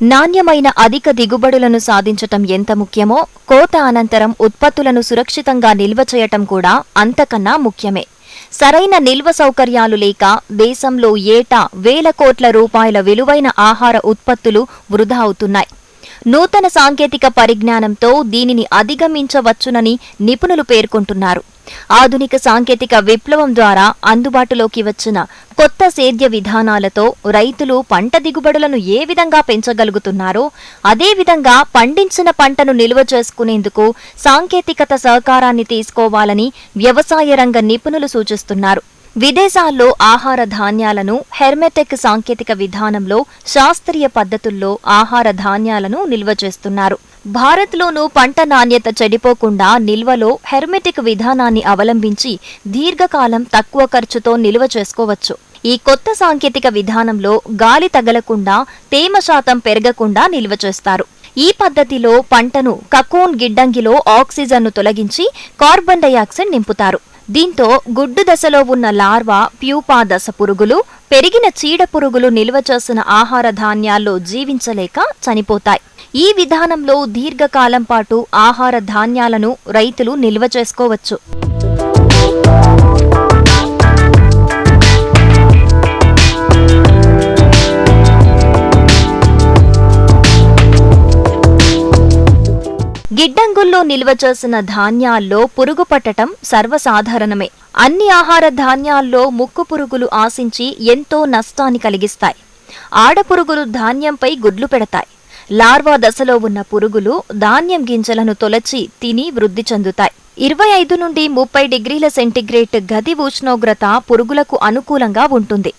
నాణ్యమైన అధిక దిగుబడులను సాధించటం ఎంత ముఖ్యమో కోత అనంతరం ఉత్పత్తులను సురక్షితంగా నిల్వ చేయటం కూడా అంతకన్నా ముఖ్యమే. సరైన నిల్వ సౌకర్యాలు లేక దేశంలో ఏటా వేల కోట్ల రూపాయల విలువైన ఆహార ఉత్పత్తులు వృధా అవుతున్నాయి. నూతన సాంకేతిక పరిజ్ఞానంతో దీనిని అధిగమించవచ్చునని నిపుణులు పేర్కొంటున్నారు. ఆధునిక సాంకేతిక విప్లవం ద్వారా అందుబాటులోకి వచ్చిన కొత్త సేద్య విధానాలతో రైతులు పంట దిగుబడులను ఏ విధంగా పెంచగలుగుతున్నారో అదేవిధంగా పండించిన పంటను నిల్వ చేసుకునేందుకు సాంకేతికత సహకారాన్ని తీసుకోవాలని వ్యవసాయ రంగ నిపుణులు సూచిస్తున్నారు. విదేశాల్లో ఆహార ధాన్యాలను హెర్మెటెక్ సాంకేతిక విధానంలో శాస్త్రీయ పద్ధతుల్లో ఆహార ధాన్యాలను నిల్వ చేస్తున్నారు. భారత్లోనూ పంట నాణ్యత చెడిపోకుండా నిల్వలో హెర్మెటిక్ విధానాన్ని అవలంబించి దీర్ఘకాలం తక్కువ ఖర్చుతో నిల్వ చేసుకోవచ్చు. ఈ కొత్త సాంకేతిక విధానంలో గాలి తగలకుండా తేమ శాతం పెరగకుండా నిల్వ చేస్తారు. ఈ పద్ధతిలో పంటను కకోన్ గిడ్డంగిలో ఆక్సిజన్ను తొలగించి కార్బన్ డయాక్సైడ్ నింపుతారు. దీంతో గుడ్డు దశలో ఉన్న లార్వా ప్యూపా దశ పురుగులు పెరిగిన చీడ పురుగులు నిల్వ చేసిన ఆహార ధాన్యాల్లో జీవించలేక చనిపోతాయి. ఈ విధానంలో దీర్ఘకాలం పాటు ఆహార ధాన్యాలను రైతులు నిల్వ చేసుకోవచ్చు. గిడ్డంగుల్లో నిల్వ చేసిన ధాన్యాల్లో పురుగు పట్టటం సర్వసాధారణమే. అన్ని ఆహార ధాన్యాల్లో ముక్కు పురుగులు ఆశించి ఎంతో నష్టాన్ని కలిగిస్తాయి. ఆడపురుగులు ధాన్యంపై గుడ్లు పెడతాయి. లార్వా దశలో ఉన్న పురుగులు ధాన్యం గింజలను తొలచి తిని వృద్ధి చెందుతాయి. ఇరవై ఐదు నుండి ముప్పై డిగ్రీల సెంటీగ్రేడ్ గది ఉష్ణోగ్రత పురుగులకు అనుకూలంగా ఉంటుంది.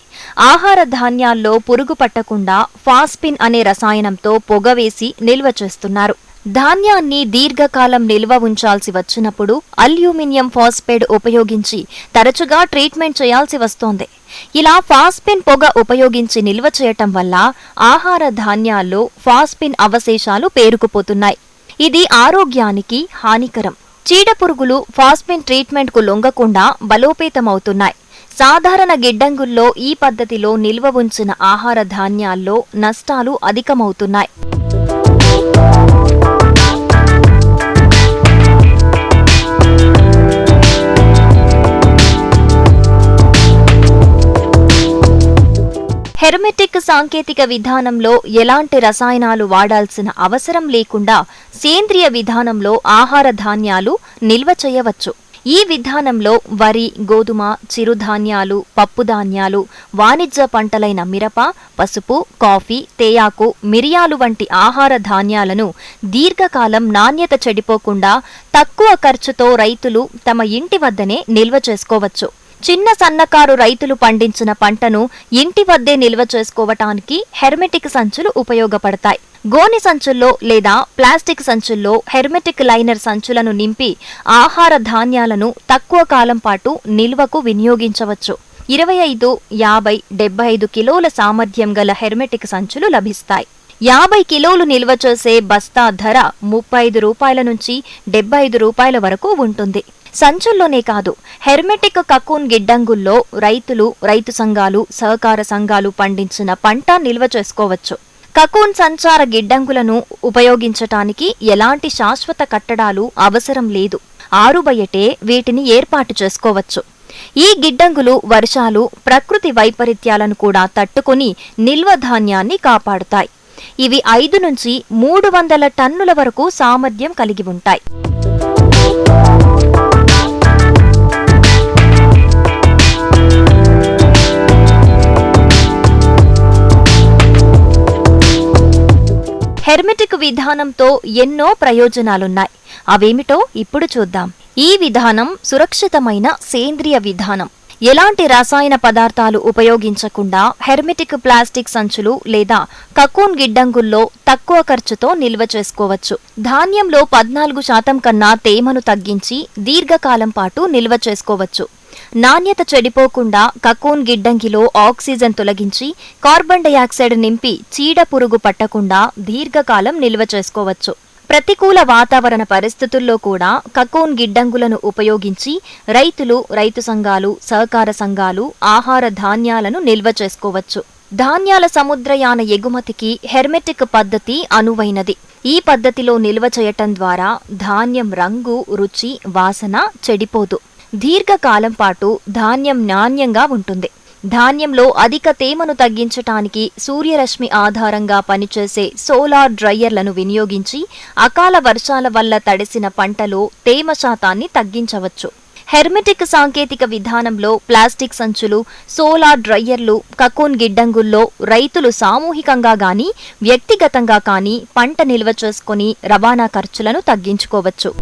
ఆహార ధాన్యాల్లో పురుగు పట్టకుండా ఫాస్పిన్ అనే రసాయనంతో పొగవేసి నిల్వ చేస్తున్నారు. ధాన్యాన్ని దీర్ఘకాలం నిల్వ ఉంచాల్సి వచ్చినప్పుడు అల్యూమినియం ఫాస్ఫేట్ ఉపయోగించి తరచుగా ట్రీట్మెంట్ చేయాల్సి వస్తోంది. ఇలా ఫాస్పిన్ పొగ ఉపయోగించి నిల్వ చేయటం వల్ల ఆహార ధాన్యాల్లో ఫాస్పిన్ అవశేషాలు పేరుకుపోతున్నాయి. ఇది ఆరోగ్యానికి హానికరం. చీడపురుగులు ఫాస్పిన్ ట్రీట్మెంట్కు లొంగకుండా బలోపేతమవుతున్నాయి. సాధారణ గిడ్డంగుల్లో ఈ పద్ధతిలో నిల్వ ఉంచిన ఆహార ధాన్యాల్లో నష్టాలు అధికమవుతున్నాయి. బయోమెట్రిక్ సాంకేతిక విధానంలో ఎలాంటి రసాయనాలు వాడాల్సిన అవసరం లేకుండా సేంద్రియ విధానంలో ఆహార ధాన్యాలు నిల్వ చేయవచ్చు. ఈ విధానంలో వరి గోధుమ చిరుధాన్యాలు పప్పుధాన్యాలు వాణిజ్య పంటలైన మిరప పసుపు కాఫీ తేయాకు మిరియాలు వంటి ఆహార ధాన్యాలను దీర్ఘకాలం నాణ్యత చెడిపోకుండా తక్కువ ఖర్చుతో రైతులు తమ ఇంటి వద్దనే నిల్వ చేసుకోవచ్చు. చిన్న సన్నకారు రైతులు పండించిన పంటను ఇంటి వద్దే నిల్వ చేసుకోవటానికి హెర్మెటిక్ సంచులు ఉపయోగపడతాయి. గోని సంచుల్లో లేదా ప్లాస్టిక్ సంచుల్లో హెర్మెటిక్ లైనర్ సంచులను నింపి ఆహార ధాన్యాలను తక్కువ కాలం పాటు నిల్వకు వినియోగించవచ్చు. ఇరవై ఐదు యాభై డెబ్బై ఐదు కిలోల సామర్థ్యం గల హెర్మెటిక్ సంచులు లభిస్తాయి. యాభై కిలోలు నిల్వ చేసే బస్తా ధర ముప్పై ఐదు రూపాయల నుంచి డెబ్బై ఐదు రూపాయల వరకు ఉంటుంది. సంచుల్లోనే కాదు హెర్మెటిక్ కకూన్ గిడ్డంగుల్లో రైతులు రైతు సంఘాలు సహకార సంఘాలు పండించిన పంట నిల్వ చేసుకోవచ్చు. కకూన్ సంచార గిడ్డంగులను ఉపయోగించటానికి ఎలాంటి శాశ్వత కట్టడాలు అవసరం లేదు. ఆరుబయటే వీటిని ఏర్పాటు చేసుకోవచ్చు. ఈ గిడ్డంగులు వర్షాలు ప్రకృతి వైపరీత్యాలను కూడా తట్టుకుని నిల్వ ధాన్యాన్ని కాపాడుతాయి. ఇవి ఐదు నుంచి మూడు వందల టన్నుల వరకు సామర్థ్యం కలిగి ఉంటాయి. హెర్మెటిక్ విధానంతో ఎన్నో ప్రయోజనాలున్నాయి. అవేమిటో ఇప్పుడు చూద్దాం. ఈ విధానం సురక్షితమైన సేంద్రియ విధానం. ఎలాంటి రసాయన పదార్థాలు ఉపయోగించకుండా హెర్మెటిక్ ప్లాస్టిక్ సంచులు లేదా కకూన్ గిడ్డంగుల్లో తక్కువ ఖర్చుతో నిల్వ చేసుకోవచ్చు. ధాన్యంలో పద్నాలుగు శాతం కన్నా తేమను తగ్గించి దీర్ఘకాలం పాటు నిల్వ చేసుకోవచ్చు. నాణ్యత చెడిపోకుండా కకూన్ గిడ్డంగిలో ఆక్సిజన్ తొలగించి కార్బన్ డయాక్సైడ్ నింపి చీడ పురుగు పట్టకుండా దీర్ఘకాలం నిల్వ చేసుకోవచ్చు. ప్రతికూల వాతావరణ పరిస్థితుల్లో కూడా కకూన్ గిడ్డంగులను ఉపయోగించి రైతులు రైతు సంఘాలు సహకార సంఘాలు ఆహార ధాన్యాలను నిల్వ చేసుకోవచ్చు. ధాన్యాల సముద్రయాన ఎగుమతికి హెర్మెటిక్ పద్ధతి అనువైనది. ఈ పద్ధతిలో నిల్వ చేయటం ద్వారా ధాన్యం రంగు రుచి వాసన చెడిపోదు. దీర్ఘకాలం పాటు ధాన్యం నాణ్యంగా ఉంటుంది. ధాన్యంలో అధిక తేమను తగ్గించటానికి సూర్యరశ్మి ఆధారంగా పనిచేసే సోలార్ డ్రయర్లను వినియోగించి అకాల వర్షాల వల్ల తడిసిన పంటలో తేమ శాతాన్ని తగ్గించవచ్చు. హెర్మెటిక్ సాంకేతిక విధానంలో ప్లాస్టిక్ సంచులు సోలార్ డ్రయ్యర్లు కకూన్ గిడ్డంగుల్లో రైతులు సామూహికంగా గాని వ్యక్తిగతంగా కానీ పంట నిల్వ చేసుకుని రవాణా ఖర్చులను తగ్గించుకోవచ్చు.